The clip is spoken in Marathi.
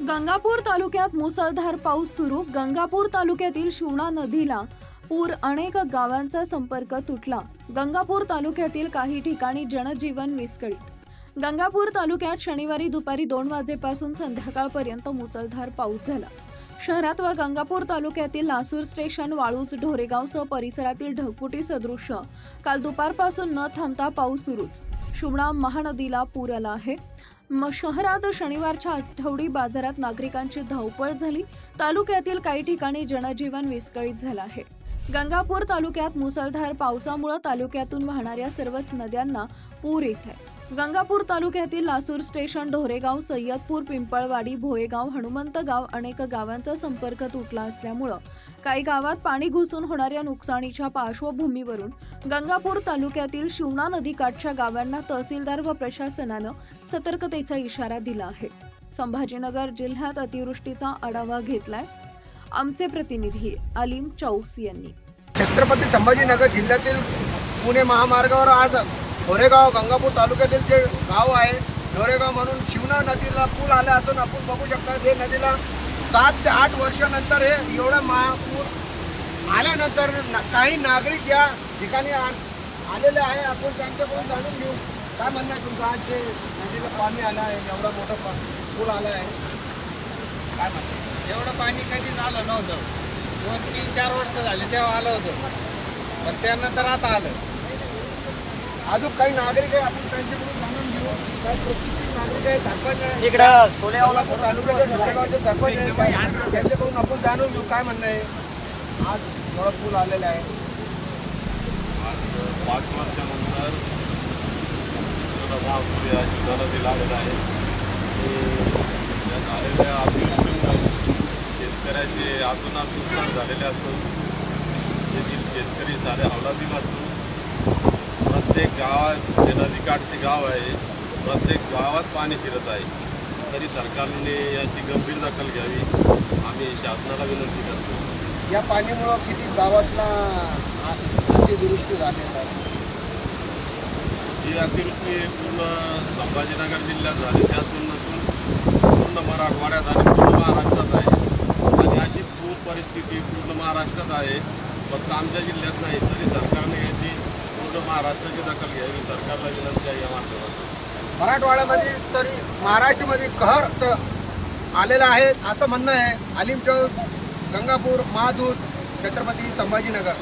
गंगापूर तालुक्यात मुसळधार पाऊस सुरू. गंगापूर तालुक्यातील शिवणा नदीला पूर अनेक गावांचा संपर्क तुटला. गंगापूर तालुक्यातील काही ठिकाणी जनजीवन विस्कळीत. गंगापूर तालुक्यात शनिवारी दुपारी दोन वाजेपासून संध्याकाळपर्यंत मुसळधार पाऊस झाला. शहरात व गंगापूर तालुक्यातील लासूर स्टेशन वाळूज ढोरेगावसह परिसरातील ढगफुटी सदृश्य काल दुपारपासून न थांबता पाऊस सुरूच. शिवणा महानदीला पूर आला आहे. शहरात शनिवारच्या आठवडी बाजारात नागरिकांची धावपळ झाली. तालुक्यातील काही ठिकाणी जनजीवन विस्कळीत झालं आहे. गंगापूर तालुक्यात मुसळधार पावसामुळे तालुक्यातून वाहणाऱ्या सर्वच नद्यांना पूर येत आहे. गंगापूर तालुक्यातील लासूर स्टेशन ढोरेगाव सय्यदपूर पिंपळवाडी भोयेगाव हनुमंतगाव अनेक गावांचा संपर्क तुटला असल्यामुळं काही गावात पाणी घुसून होणाऱ्या नुकसानीच्या पार्श्वभूमीवरून गंगापूर तालुक्यातील शिवना नदीकाठच्या गावांना तहसीलदार व प्रशासनानं सतर्कतेचा इशारा दिला आहे. संभाजीनगर जिल्ह्यात अतिवृष्टीचा आढावा घेतलाय. आमचे प्रतिनिधी अलीम चौस यांनी. छत्रपती संभाजीनगर जिल्ह्यातील पुणे महामार्गावर आज ढोरेगाव गंगापूर तालुक्यातील जे गाव आहे ढोरेगाव म्हणून शिवना नदीला पूल आला असून आपण बघू शकता हे नदीला सात ते आठ वर्षानंतर हे एवढा महापूर आल्यानंतर ना- काही नागरिक या ठिकाणी आ- आलेले आहे. आपण त्यांच्याकडून जाणून घेऊ. काय म्हणणं आहे तुमचं? आज जे नदीला पाणी आलं आहे एवढा मोठा पा- पूल आला आहे. काय म्हणणं एवढं पाणी कधीच आलं नव्हतं. दोन तीन चार वर्ष झाले तेव्हा आलं होतं. पण त्यानंतर आता आलं. अजून काही नागरिक आहे आपण त्यांच्याकडून जाणून घेऊ. काही प्रत्येक नागरिक आहे सरपंच आहे. इकडं तालुक्याचे ढोरेगावचे सरपंच आहे. काय- त्यांच्याकडून आपण जाणून घेऊ काय म्हणणं आहे? आज थोडा पूल आलेला आहे. आज पाच वर्षानंतर महापुरी शिवराला दिला आलेला आहे आणि झालेल्या अतिवृष्टीमुळे शेतकऱ्याचे आतूनात नुकसान झालेले असून तेथील शेतकरी सारे हवलादील असून प्रत्येक गावात जे नदीकाठचे गाव आहे. प्रत्येक गावात पाणी शिरत आहे. तरी सरकारने याची गंभीर दखल घ्यावी. आम्ही शासनाला विनंती करतो. या पाण्यामुळं किती गावातला आ- अतिवृष्टी झालेला आहे. ही अतिवृष्टी पूर्ण संभाजीनगर जिल्ह्यात झाली. त्यातून नसून पूर्ण मराठवाड्यात आणि पूर्ण महाराष्ट्रात आहे. आणि अशी पूर परिस्थिती पूर्ण महाराष्ट्रात आहे. फक्त आमच्या जिल्ह्यात नाही तरी सरकारने याची पूर्ण महाराष्ट्राची दखल घ्यावी. सरकारला विनंती आहे या माध्यमातून मराठवाड्यामध्ये तरी महाराष्ट्रामध्ये कहर आलेला आहे असं म्हणणं आहे. अलीम चौक गंगापूर महादूत छत्रपती संभाजीनगर.